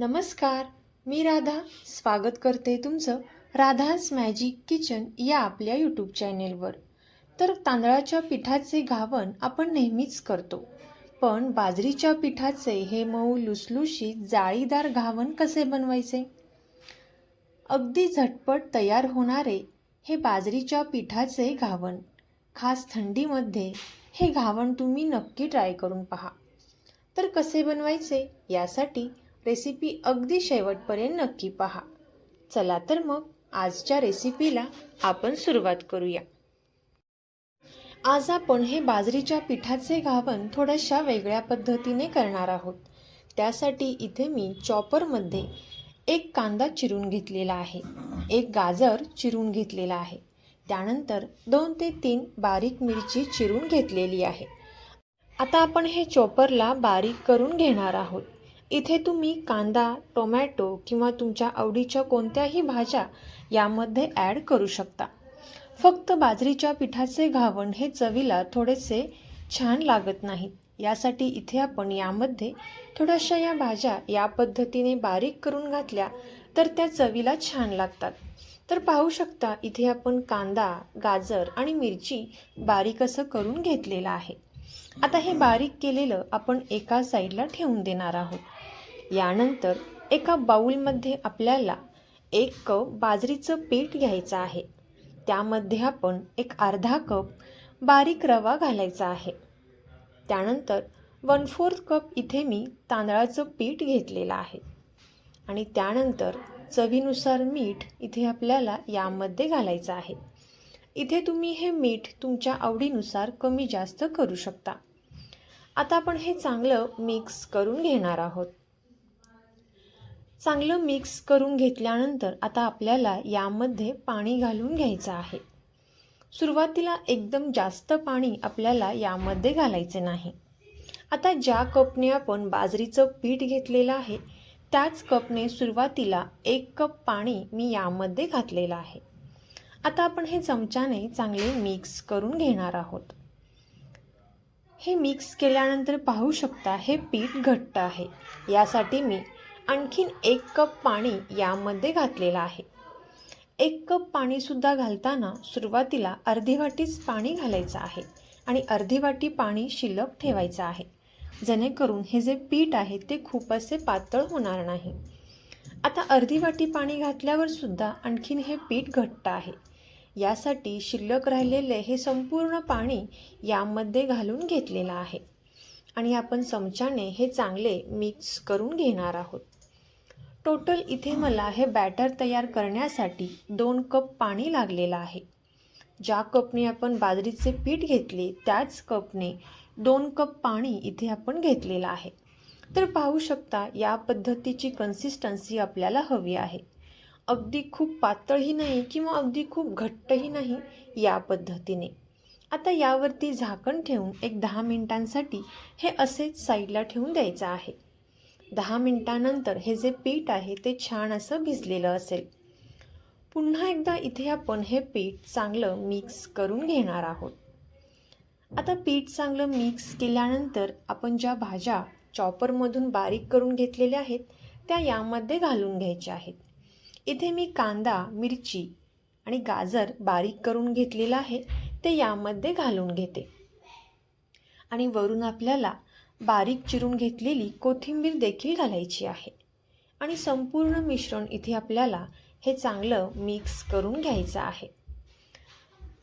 नमस्कार मी राधा. स्वागत करते तुमचं राधाज मॅजिक किचन या आपल्या यूट्यूब चॅनेलवर तर तांदळाच्या पिठाचे घावण आपण नेहमीच करतो. पण बाजरीच्या पिठाचे हे मऊ लुसलुशीत जाळीदार घावण कसे बनवायचे? अगदी झटपट तयार होणारे हे बाजरीच्या पिठाचे घावण खास थंडीमध्ये हे घावण तुम्ही नक्की ट्राय करून पहा. तर कसे बनवायचे? यासाठी रेसिपी अगदी शेवटपर्यंत नक्की पहा. चला तर मग आजच्या रेसिपीला आपण सुरुवात करूया. आज आपण हे बाजरीच्या पिठाचे घावण थोड्याशा वेगळ्या पद्धतीने करणार आहोत. त्यासाठी इथे मी चॉपरमध्ये एक कांदा चिरून घेतलेला आहे. एक गाजर चिरून घेतलेला आहे. त्यानंतर दोन ते तीन बारीक मिरची चिरून घेतलेली आहे. आता आपण हे चॉपरला बारीक करून घेणार आहोत. इथे तुम्ही कांदा टोमॅटो किंवा तुमच्या आवडीच्या कोणत्याही भाज्या यामध्ये ॲड करू शकता. फक्त बाजरीच्या पिठाचे घावण हे चवीला थोडेसे छान लागत नाहीत. यासाठी इथे आपण यामध्ये थोड्याशा या भाज्या या पद्धतीने बारीक करून घातल्या तर त्या चवीला छान लागतात. तर पाहू शकता इथे आपण कांदा गाजर आणि मिरची बारीक असं करून घेतलेलं आहे. आता हे बारीक केलेलं आपण एका साईडला ठेवून देणार आहोत. यानंतर एका बाऊलमध्ये आपल्याला एक कप बाजरीचं पीठ घ्यायचं आहे. त्यामध्ये आपण एक अर्धा कप बारीक रवा घालायचा आहे. त्यानंतर वन फोर्थ कप इथे मी तांदळाचं पीठ घेतलेलं आहे. आणि त्यानंतर चवीनुसार मीठ इथे आपल्याला यामध्ये घालायचं आहे. इथे तुम्ही हे मीठ तुमच्या आवडीनुसार कमी जास्त करू शकता. आता आपण हे चांगलं मिक्स करून घेणार आहोत. चांगलं मिक्स करून घेतल्यानंतर आता आपल्याला यामध्ये पाणी घालून घ्यायचं आहे. सुरुवातीला एकदम जास्त पाणी आपल्याला यामध्ये घालायचे नाही. आता ज्या कपने आपण बाजरीचं पीठ घेतलेलं आहे त्याच कपने सुरुवातीला एक कप पाणी मी यामध्ये घातलेलं आहे. आता आपण हे चमच्याने चांगले मिक्स करून घेणार आहोत. हे मिक्स केल्यानंतर पाहू शकता हे पीठ घट्ट आहे. यासाठी मी आणखीन एक कप पाणी यामध्ये घातलेलं आहे. एक कप पाणीसुद्धा घालताना सुरुवातीला अर्धी वाटीच पाणी घालायचं आहे आणि अर्धी वाटी पाणी शिल्लक ठेवायचं आहे. जेणेकरून हे जे पीठ आहे ते खूप असे पातळ होणार नाही. आता अर्धी वाटी पाणी घातल्यावर सुद्धा आणखीन हे पीठ घट्ट आहे. यासाठी शिल्लक राहिलेले हे संपूर्ण पाणी यामध्ये घालून घेतलेलं आहे. आणि आपण चमच्याने हे चांगले मिक्स करून घेणार आहोत. टोटल इथे मला हे बॅटर तयार करण्यासाठी दोन कप पाणी लागलेलं आहे. ज्या कपने आपण बाजरीचे पीठ घेतले त्याच कपने दोन कप पाणी इथे आपण घेतलेलं आहे. तर पाहू शकता या पद्धतीची कन्सिस्टन्सी आपल्याला हवी आहे. अगदी खूप पातळही नाही किंवा अगदी खूप घट्टही नाही या पद्धतीने. आता यावरती झाकण ठेवून एक दहा मिनिटांसाठी हे असेच साईडला ठेवून द्यायचं आहे. दहा मिनटानंतर हे जे पीठ आहे ते छान असं भिजलेलं असेल. पुन्हा एकदा इथे आपण हे पीठ चांगलं मिक्स करून घेणार आहोत. आता पीठ चांगलं मिक्स केल्यानंतर आपण ज्या भाज्या चॉपरमधून बारीक करून घेतलेल्या आहेत त्या यामध्ये घालून घ्यायच्या आहेत. इथे मी कांदा मिरची आणि गाजर बारीक करून घेतलेलं आहे ते यामध्ये घालून घेते. आणि वरून आपल्याला बारीक चिरून घेतलेली कोथिंबीर देखील घालायची आहे. आणि संपूर्ण मिश्रण इथे आपल्याला हे चांगलं मिक्स करून घ्यायचं आहे.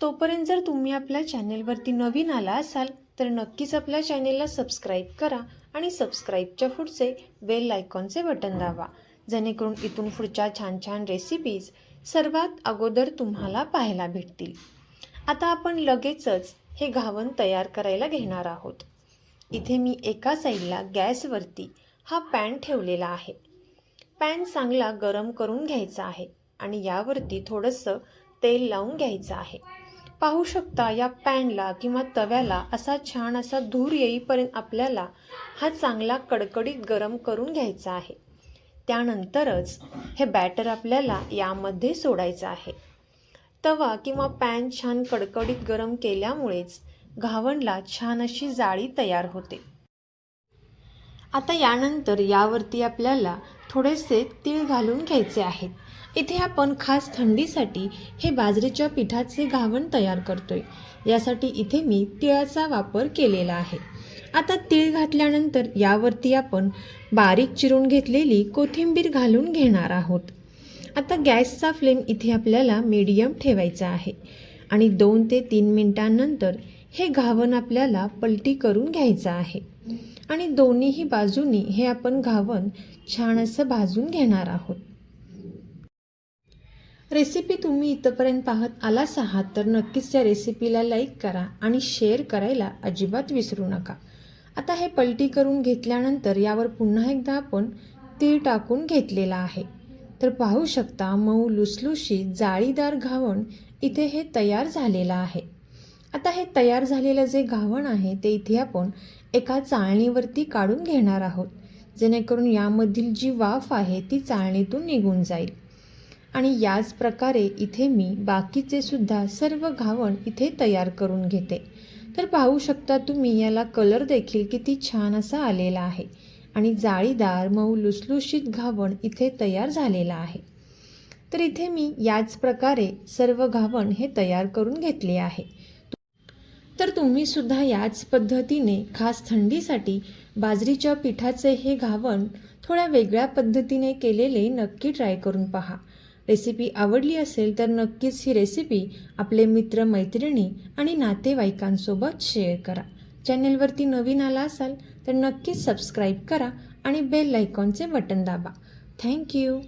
तोपर्यंत जर तुम्ही आपल्या चॅनेलवरती नवीन आला असाल तर नक्कीच आपल्या चॅनेलला सबस्क्राईब करा आणि सबस्क्राईबच्या पुढचे बेल आयकॉनचे बटन दाबा. जेणेकरून इथून पुढच्या छान छान रेसिपीज सर्वात अगोदर तुम्हाला पाहायला भेटतील. आता आपण लगेचच हे घावण तयार करायला घेणार आहोत. इथे मी एका साईडला गॅसवरती हा पॅन ठेवलेला आहे. पॅन चांगला गरम करून घ्यायचा आहे आणि यावरती थोडंसं तेल लावून घ्यायचं आहे. पाहू शकता या पॅनला किंवा तव्याला असा छान असा धूर येईपर्यंत आपल्याला हा चांगला कडकडीत गरम करून घ्यायचा आहे. त्यानंतरच हे बॅटर आपल्याला यामध्ये सोडायचं आहे. तवा किंवा पॅन छान कडकडीत गरम केल्यामुळेच घावणला छान अशी जाळी तयार होते. आता यानंतर यावरती आपल्याला थोडेसे तीळ घालून घ्यायचे आहेत. इथे आपण खास थंडीसाठी हे बाजरीच्या पिठाचे घावण तयार करतोय. यासाठी इथे मी तिळाचा वापर केलेला आहे. आता तीळ घातल्यानंतर यावरती आपण बारीक चिरून घेतलेली कोथिंबीर घालून घेणार आहोत. आता गॅसचा फ्लेम इथे आपल्याला मीडियम ठेवायचा आहे आणि दोन ते तीन मिनटांनंतर हे घावन आपल्याला पलटी करून घ्यायचं आहे. आणि दोन्हीही बाजूनी हे आपण घावन छान असं भाजून घेणार आहोत. रेसिपी तुम्ही इथंपर्यंत पाहत आलाच आहात तर नक्कीच त्या रेसिपीला लाईक करा आणि शेअर करायला अजिबात विसरू नका. आता हे पलटी करून घेतल्यानंतर यावर पुन्हा एकदा आपण तीळ टाकून घेतलेला आहे. तर पाहू शकता मऊ लुसलुशी जाळीदार घावण इथे हे तयार झालेलं आहे. आता हे तयार झालेलं जे घावण आहे ते इथे आपण एका चाळणीवरती काढून घेणार आहोत. जेणेकरून यामधील जी वाफ आहे ती चाळणीतून निघून जाईल. आणि याच प्रकारे इथे मी बाकीचे सुद्धा सर्व घावण इथे तयार करून घेते. तर पाहू शकता तुम्ही याला कलर देखील किती छान असा आलेला आहे. आणि जाळीदार मऊ लुसलुशीत घावण इथे तयार झालेला आहे. तर इथे मी याच प्रकारे सर्व घावण हे तयार करून घेतले आहे. तर तुम्ही सुद्धा याच पद्धतीने खास थंडीसाठी बाजरीच्या पिठाचे हे घावण थोड्या वेगळ्या पद्धतीने केलेले नक्की ट्राय करून पहा. रेसिपी आवडली असेल तर नक्कीच ही रेसिपी आपले मित्र मैत्रिणी आणि नातेवाईकांसोबत शेअर करा. चॅनेलवरती नवीन आला असाल तर नक्कीच सबस्क्राईब करा आणि बेल आयकॉनचे बटन दाबा. Thank you